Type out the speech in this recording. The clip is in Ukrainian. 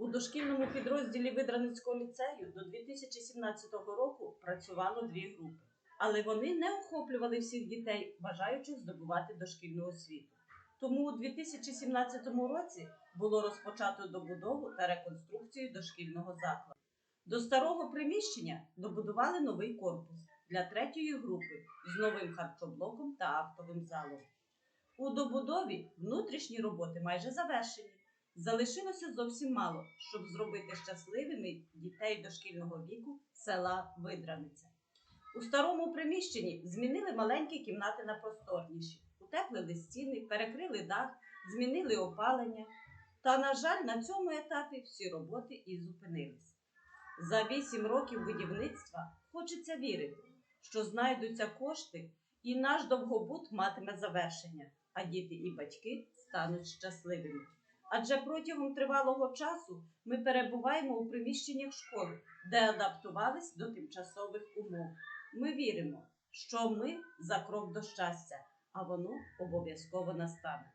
У дошкільному підрозділі Видраницького ліцею до 2017 року працювало дві групи, але вони не охоплювали всіх дітей, бажаючих здобувати дошкільну освіту. Тому у 2017 році було розпочато добудову та реконструкцію дошкільного закладу. До старого приміщення добудували новий корпус для третьої групи з новим харчоблоком та актовим залом. У добудові внутрішні роботи майже завершені. Залишилося зовсім мало, щоб зробити щасливими дітей дошкільного віку села Видраниця. У старому приміщенні змінили маленькі кімнати на просторніші, утеплили стіни, перекрили дах, змінили опалення. Та, на жаль, на цьому етапі всі роботи і зупинились. За вісім років будівництва хочеться вірити, що знайдуться кошти, і наш довгобут матиме завершення, а діти і батьки стануть щасливими. Адже протягом тривалого часу ми перебуваємо у приміщеннях школи, де адаптувались до тимчасових умов. Ми віримо, що ми за крок до щастя, а воно обов'язково настане.